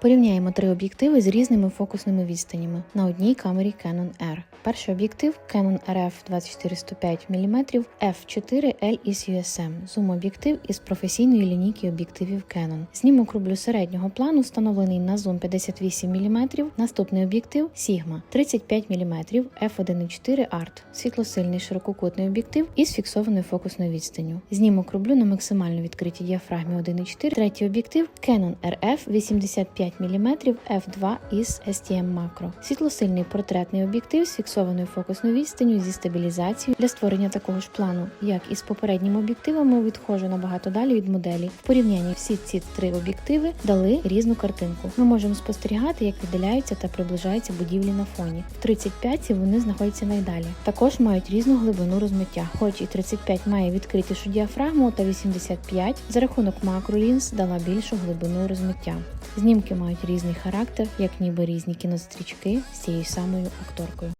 Порівняємо три об'єктиви з різними фокусними відстанями на одній камері Canon R. Перший об'єктив Canon RF 2405 мм f4L із USM, зум-об'єктив із професійної лінійки об'єктивів Canon. Знімок рублю середнього плану встановлений на зум 58 мм. Наступний об'єктив Sigma 35 мм f1.4 Art, світлосильний ширококутний об'єктив із фіксованою фокусною відстанню. Знімок рублю на максимально відкритій діафрагмі 1.4. Третій об'єктив Canon RF 85 мм f2 із STM Macro. Світлосильний портретний об'єктив з фіксованою фокусною відстанню зі стабілізацією. Для створення такого ж плану, як і з попередніми об'єктивами, відходжу набагато далі від моделі. В порівнянні всі ці три об'єктиви дали різну картинку. Ми можемо спостерігати, як віддаляються та приближаються будівлі на фоні. В 35 вони знаходяться найдалі. Також мають різну глибину розмиття. Хоч і 35 має відкритішу діафрагму, та 85 за рахунок макролінз дала більшу глибину розмиття. Знімки мають різний характер, як ніби різні кінострічки з цією самою акторкою.